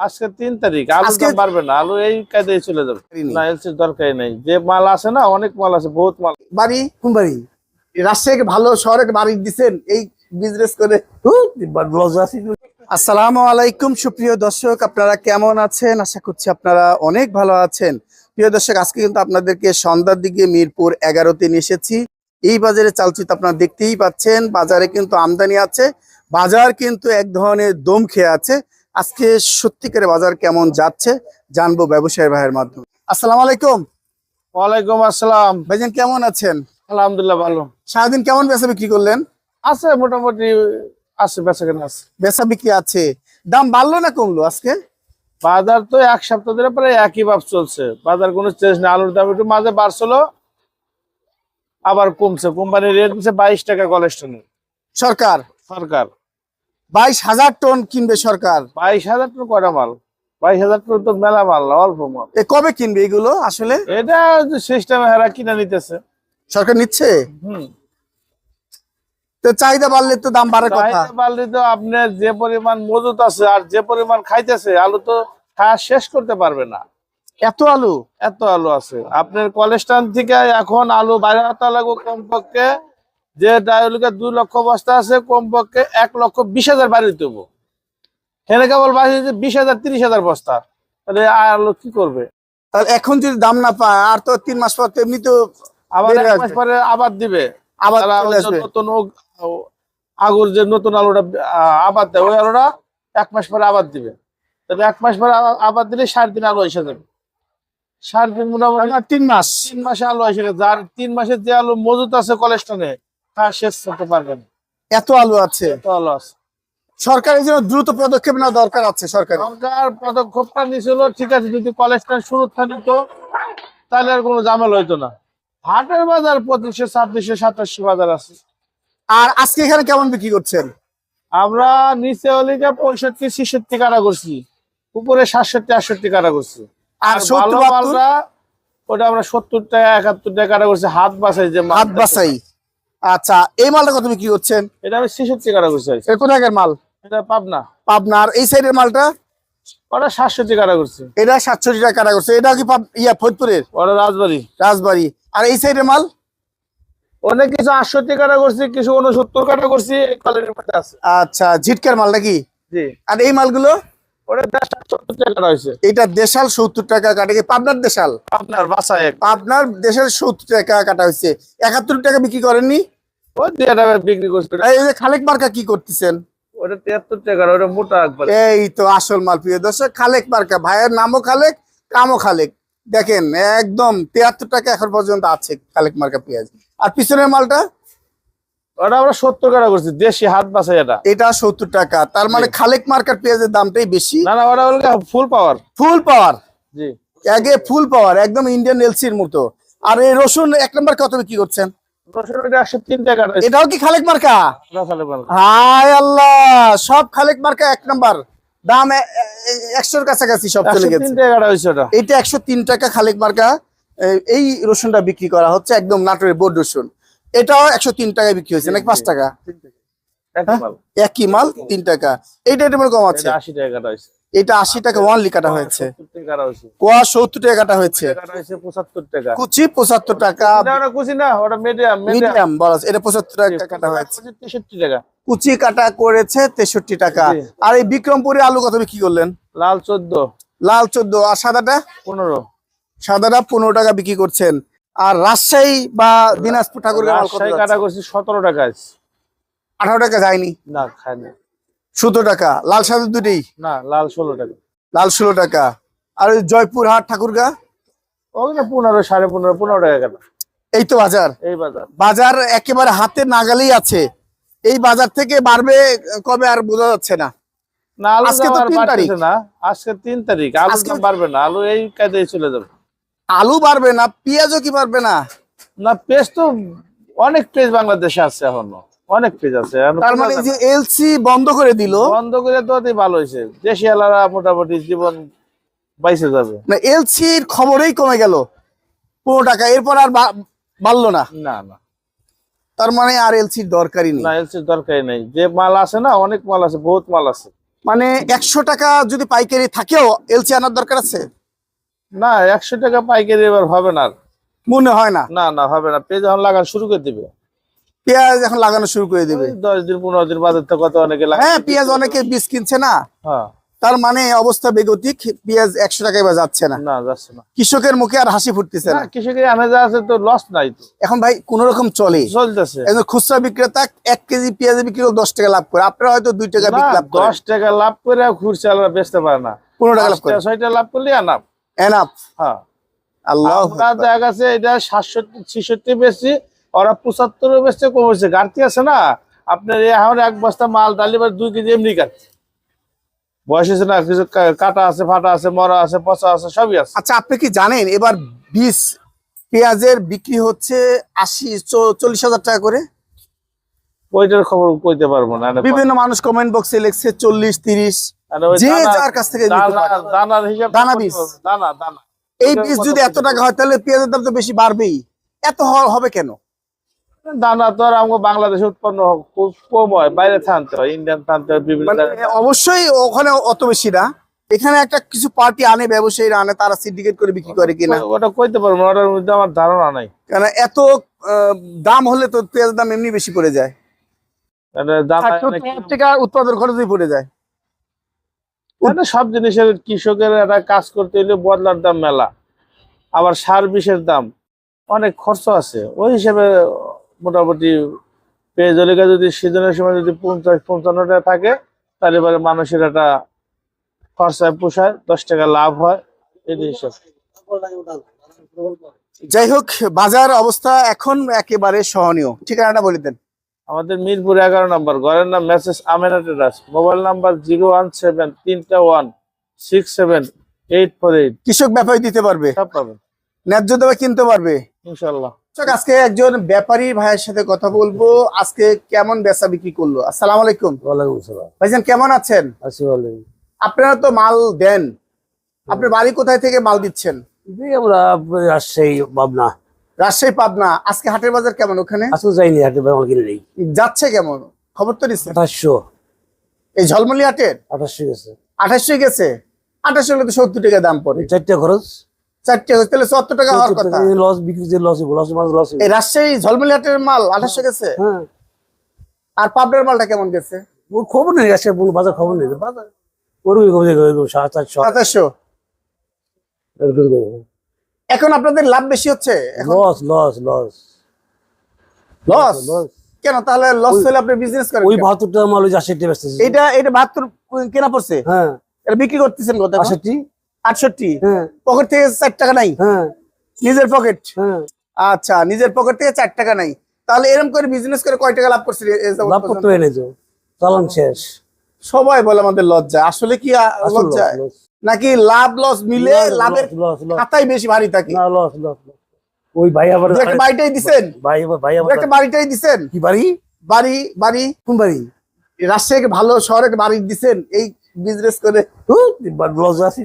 আজকে তিন তারিখ আলু আজকে- দাম বাড়বে না আলু এই কায়দায় চলে যাবে। না এলসির দরকারই নেই। যে মাল আছে না অনেক মাল আছে বহুত মাল। বাড়ি? কোন বাড়ি? রাজশাহীকে ভালো শহরে বাড়ি দিচ্ছেন এই বিজনেস করে। আসসালামু আলাইকুম সুপ্রিয় দর্শক আপনারা কেমন আছেন? আশা করছি আপনারা অনেক ভালো আছেন। প্রিয় দর্শক আজকে কিন্তু আপনাদেরকে সন্ধ্যার দিকে মিরপুর এগারোতে নিয়ে এসেছি। এই বাজারে চালচিত আপনারা দেখতেই পাচ্ছেন বাজারে কিন্তু আমদানি আছে বাজার কিন্তু এক ধরনের দম খেয়ে আছে। আজকে সত্যিকারের বাজার কেমন যাচ্ছে জানব ব্যবসায়ী ভাইয়ের মাধ্যমে। আসসালামু আলাইকুম। ওয়ালাইকুম আসসালাম। ভাইজান কেমন আছেন? আলহামদুলিল্লাহ ভালো। সারাদিন কেমন বেচা বিক্রি করলেন? আছে মোটামুটি আছে বেচা কেনা আছে। বেচা বিক্রি আছে। দাম বাড়লো না কমলো আজকে? বাজার তো এক সপ্তাহ ধরে প্রায় একই ভাব চলছে। বাজার কোনো চেঞ্জ নেই। আলুর দাম একটু মাঝে বাড়ছিল আবার কমছে। কোম্পানির রেট দিচ্ছে বাইশ টাকা কলেস্টনের সরকার? সরকার। বাইশ হাজার টন কিনবে সরকার। বাইশ হাজার টন কয়টা মাল? বাইশ হাজার টন তো মেলা মাল অল্প মাল। এ কবে কিনবে এগুলো আসলে? এটা সিস্টেমে হেরা কিনে নিতেছে। সরকার নিচ্ছে? হম। তো চাহিদা বাড়লে তো দাম বাড়ার কথা। পারলে তো আপনার যে পরিমাণ মজুত আছে আর যে পরিমাণ খাইতেছে আলু তো খাওয়া শেষ করতে পারবে না। এত আলু? এত আলু আছে। আপনার কলেস্টান থেকে এখন আলু বাইরে লাগবে কমপক্ষে যে ডায়লিকে দুই লক্ষ বস্তা আছে কমপক্ষে এক লক্ষ বিশ হাজার বাড়ি দেবো এখানে কেবল বাড়িতে বিশ হাজার তিরিশ হাজার বস্তা। তাহলে আর আলু কি করবে? তাহলে এখন যদি দাম না পায় আর তো তিন মাস পর এমনি তো আবার এক মাস পরে আবার দিবে। আবার নতুন আগুর যে নতুন আলুটা আবাদ দেয় ওই আলুটা এক মাস পরে আবার দিবে। তাহলে এক মাস পরে আবার- আবার দিলে সাড়ে তিন আলু এসে যাবে। সাড়ে তিন মোটামুটি তিন মাস। তিন মাসে আলু এসে যার তিন মাসের যে আলু মজুত আছে কলেস্টনে শেষ করতে এত আলু আছে। এত আলু আছে। সরকারের জন্য দ্রুত পদক্ষেপ নেওয়া দরকার আছে সরকার সরকার পদক্ষেপটা নিয়েছিল ঠিক আছে যদি কলেস্টন শুরু থাকত তাহলে আর কোনো ঝামেলা হইতো না। হাটের বাজার পঁচিশশো ছাব্বিশশো সাতাশশো বাজার আছে। আর আজকে এখানে কেমন বিক্রি করছেন? আমরা নিচে হলিকে পঁয়ষট্টি ছিষট্টি কাটা করছি। উপরে সাতষট্টি আটষট্টি কাটা করছি। আর আর ভালো মালটা ওটা আমরা সত্তর টাকা একাত্তর টাকা কাটা করছি। হাত বাসাই যে হাত বাসাই আচ্ছা এই মালটা কত বিক্রি করছেন? এটা আমি ছিষট্টি কাটা করছি এ কোথাকার মাল? এটা পাবনা। পাবনার এই সাইডের মালটা? ওটা সাতষট্টি কাটা করছি। এটা সাতষট্টি টাকা কাটা করছে। এটা কি ইয়া ফরিদপুরের? ওটা রাজবাড়ি। রাজবাড়ি। আর এই সাইডের মাল? অনেক কিছু আটষট্টি কাটা করছি কিছু উনসত্তর কাটা করছি আচ্ছা ঝিটকার মাল নাকি? জি। আর এই মালগুলো? এটা দেশাল সত্তর টাকা কাটে পাবনার দেশাল? আপনার বাসায়। আপনার দেশের সত্তর টাকা কাটা হয়েছে। একাত্তর টাকা বিক্রি করেননি? বিক্রি করছি। খালেক মার্কা কি করতেছেন? ওটা তিয়াত্তর টাকা ওটা মোটা এই তো আসল মাল প্রিয় দর্শক খালেক মার্কা। ভাইয়ের নামও খালেক কামও খালেক। দেখেন একদম তিয়াত্তর টাকা এখন পর্যন্ত আছে খালেক মার্কা পেঁয়াজ। আর পিছনের মালটা? ওটা আমরা সত্তর কাটা করছি দেশি হাত বাসাই এটা। এটা সত্তর টাকা। তার মানে খালেক মার্কার পেঁয়াজের দামটাই বেশি। না না ওটা হলো ফুল পাওয়ার ফুল পাওয়ার জি। আগে ফুল পাওয়ার একদম ইন্ডিয়ান এলসির মতো। আর এই রসুন এক নম্বর কত বিক্রি করছেন? টাকা। এটাও কি খালেক মার্কা। হায় আল্লাহ সব খালেক মার্কা এক নাম্বার। দাম একশোর কাছাকাছি সব চলে গেছে। টাকা এইটা একশো তিন টাকা খালেক মার্কা। এই রসুনটা বিক্রি করা হচ্ছে একদম নাটোরের বোর্ড রসুন। এটাও একশো তিন টাকায় বিক্রি হয়েছে নাকি পাঁচ টাকা? একই মাল। তিন টাকা। এইটা এটা কম আছে? এটা আশি টাকা কাটা হয়েছে। এটা আশি টাকা ওয়ানলি কাটা হয়েছে। কোয়া সত্তর টাকা কাটা হয়েছে? কুচি পঁচাত্তর টাকা। কুচি না ওটা মিডিয়াম মিডিয়াম মিডিয়াম বলা এটা পঁচাত্তর টাকা কাটা হয়েছে। তেষট্টি টাকা। কুচি কাটা করেছে তেষট্টি টাকা। আর এই বিক্রমপুরে আলু কত বিক্রি করলেন? লাল চোদ্দ। লাল চোদ্দ। আর সাদাটা? পনেরো। সাদাটা পনেরো টাকা বিক্রি করছেন। আর রাজশাহী বা দিনাজপুর ঠাকুর রাজশাহী কাটা করছি সতেরো টাকা আঠারো টাকা যায়নি? না খায়নি। না সতেরো টাকা। লাল সাদা দুটি না লাল ষোলো টাকা। লাল ষোলো টাকা। আর জয়পুর হাট ঠাকুরগা? পনেরো সাড়ে পনেরো পনেরো টাকা কাটা এই তো বাজার। এই বাজার। বাজার একেবারে হাতে নাগালেই আছে। এই বাজার থেকে বাড়বে কবে আর বোঝা যাচ্ছে না। না আজকে তো তিন তারিখ। না। আজকে তিন তারিখ। আলু দাম বাড়বে না। আলু এই কায়দায় চলে যাবে। আলু বাড়বে না পেঁয়াজও কি বাড়বে না? না পেজ তো অনেক পেজ বাংলাদেশে আছে এখনও। অনেক পেজ আছে। তার মানে যে এলসি বন্ধ করে দিল? বন্ধ করে তো অতি ভালো হয়েছে। দেশি মোটামুটি জীবন বাইসে যাবে। না এলসির খবরেই কমে গেল। পনেরো টাকা এরপর আর বাড়লো না। না না। তার মানে আর এলসির দরকারই নেই। না এলসির দরকারই নেই। যে মাল আছে না অনেক মাল আছে বহুত মাল আছে। মানে একশো টাকা যদি পাইকারি থাকেও এলসি আনার দরকার আছে? না একশো টাকা পাইকারি এবার হবে না মনে হয় না। না না হবে না। পেঁয়াজ যখন লাগানো শুরু করে দিবে। পেঁয়াজ এখন লাগানো শুরু করে দেবে। দশ দিন পনেরো দিন বাজার থেকে কত অনেকে হ্যাঁ পেঁয়াজ অনেকে বীজ কিনছে না। হ্যাঁ। তার মানে অবস্থা বেগতিক পেঁয়াজ একশো টাকায় বা যাচ্ছে না। না যাচ্ছে না। কৃষকের মুখে আর হাসি ফুটতেছে না। কৃষকের আনে যা আছে তো লস নাই তো। এখন ভাই কোন রকম চলে। চলতেছে। একজন খুচরা বিক্রেতা এক কেজি পেঁয়াজ বিক্রি করে দশ টাকা লাভ করে। আপনারা হয়তো দুই টাকা লাভ দশ টাকা লাভ করে আলাদা বেচতে পারে না। পনেরো টাকা লাভ করে পাঁচটা, ছয়টা লাভ করলে আনাম। এনাফ হ্যাঁ। আল্লাহ আমরা দেখা গেছে এটা সাতষট্টি ছিষট্টি বেশি ওরা পঁচাত্তর বেচতে কমেছে। ঘাটতি আছে না? আপনার এখন এক বস্তা মাল ডালি বা দুই কেজি এমনি কাটছে বয়স হয়েছে না কিছু কাটা আছে ফাটা আছে মরা আছে পচা আছে সবই আছে। আচ্ছা আপনি কি জানেন এবার বীজ পেঁয়াজের বিক্রি হচ্ছে আশি চল্লিশ হাজার টাকা করে? ওইটার খবর কইতে পারব না বিভিন্ন মানুষ কমেন্ট বক্সে লিখছে চল্লিশ তিরিশ। যে যার কাছ থেকে নিতে দানা- পারে। দানার হিসাব দানা বীজ। দানা দানা। এই বীজ যদি এত টাকা হয় তাহলে পেঁয়াজের দাম তো বেশি বাড়বেই। এত হবে কেন? দানা তো আর আমাকে বাংলাদেশে উৎপন্ন খুব কম হয়। বাইরে থানতে হয় ইন্ডিয়ান থানতে হয় বিভিন্ন মানে অবশ্যই ওখানে অত বেশি না। এখানে একটা কিছু পার্টি আনে ব্যবসায়ীরা আনে তারা সিন্ডিকেট করে বিক্রি করে কিনা। ওটা কইতে পারব ওটার মধ্যে আমার ধারণা নাই। কারণ এত দাম হলে তো পেঁয়াজের দাম এমনি বেশি পড়ে যায়। মানে উৎপাদন খরচই পড়ে যায়। মানে সব জিনিসের কৃষকের একটা কাজ করতে হলে বদলার দাম মেলা। আবার সার বিষের দাম অনেক খরচ আছে। ওই হিসেবে মোটামুটি পেঁয়াজ জলিকা যদি সিজনের সময় যদি পঞ্চাশ, পঞ্চান্ন টাকা থাকে, তাহলে এবারে মানুষের একটা খরচায় পোষায়, দশ টাকা লাভ হয় এই হিসাব। যাই হোক, বাজার অবস্থা এখন একেবারে সহনীয়। ঠিকানাটা বলে দেন। আমাদের মিরপুর এগারো নম্বর ঘরের নাম message Amena terrace mobile number zero one seven তিনটা one six seven eight four eight. কৃষক ব্যাপারী দিতে পারবে। সব পাবেন। ন্যায্য দামে কিনতে পারবে। ইনশাল্লাহ। আজকে একজন ব্যাপারী ভাইয়ের সাথে কথা বলব। আজকে কেমন বেচা বিক্রি করল? আসসালামু আলাইকুম। ওয়ালাইকুম আসসালাম। ভাইজান কেমন আছেন? আপনারা তো মাল দেন। আপনার বাড়ি কোথায় থেকে মাল দিচ্ছেন? আমরা রাজশাহী পাবনা রাজশাহী পাবনা। আজকে হাটের বাজার কেমন ওখানে? আসলে যাইনি হাটে আমার কিনে নেই। যাচ্ছে কেমন? খবর তো নিচ্ছে আঠাশশো। এই ঝলমলি হাটের? আঠাশশো গেছে। আঠাশশো গেছে? আঠাশশো হলে তো সত্তর টাকা দাম পড়ে। চারটে খরচ? চারটে তাহলে সত্তর টাকা হওয়ার কথা। লস বিক্রি যে লস লস এই রাজশাহী ঝলমলি হাটের মাল আঠাশশো গেছে? হ্যাঁ। আর পাবনার মালটা কেমন গেছে? ওর খবর নেই রাজশাহী বাজার খবর নেই। বাজার। ওরকম সাত আটশো সাতাশশো। এখন আপনাদের লাভ বেশি হচ্ছে? লস লস লস লস কেন? তাহলে লস হলে আপনি বিজনেস করেন ওই কেন? বাহাত্তর টাকা মাল ওই আশিটি ব্যস্ত এটা এটা বাহাত্তর কেনা পড়ছে? হ্যাঁ। এটা বিক্রি করতেছেন কত এখন? আষট্টি আটষট্টি? হ্যাঁ। পকেট থেকে চার টাকা নাই? হ্যাঁ। নিজের পকেট? হ্যাঁ। আচ্ছা নিজের পকেট থেকে চার টাকা নাই। তাহলে এরকম করে বিজনেস করে কয় টাকা লাভ করছে এ- এ যাবৎ লাভ করতে হয় তো। চালান শেষ। সবাই বলে আমাদের লজ্জা। আসলে কি লজ্জা। নাকি লাভ লস মিলে লাভের। খাতাই বেশি ভারী থাকে? না লস লস ওই ভাই আবার একটা বাড়িটাই দিছেন? ভাই ভাই আবার একটা বাড়িটাই দিছেন? কি বাড়ি? বাড়ি বাড়ি? কোন বাড়ি? রাজশাহীকে ভালো শহরে বাড়ি দিছেন? এই বিজনেস করে? লজ্জা আছে।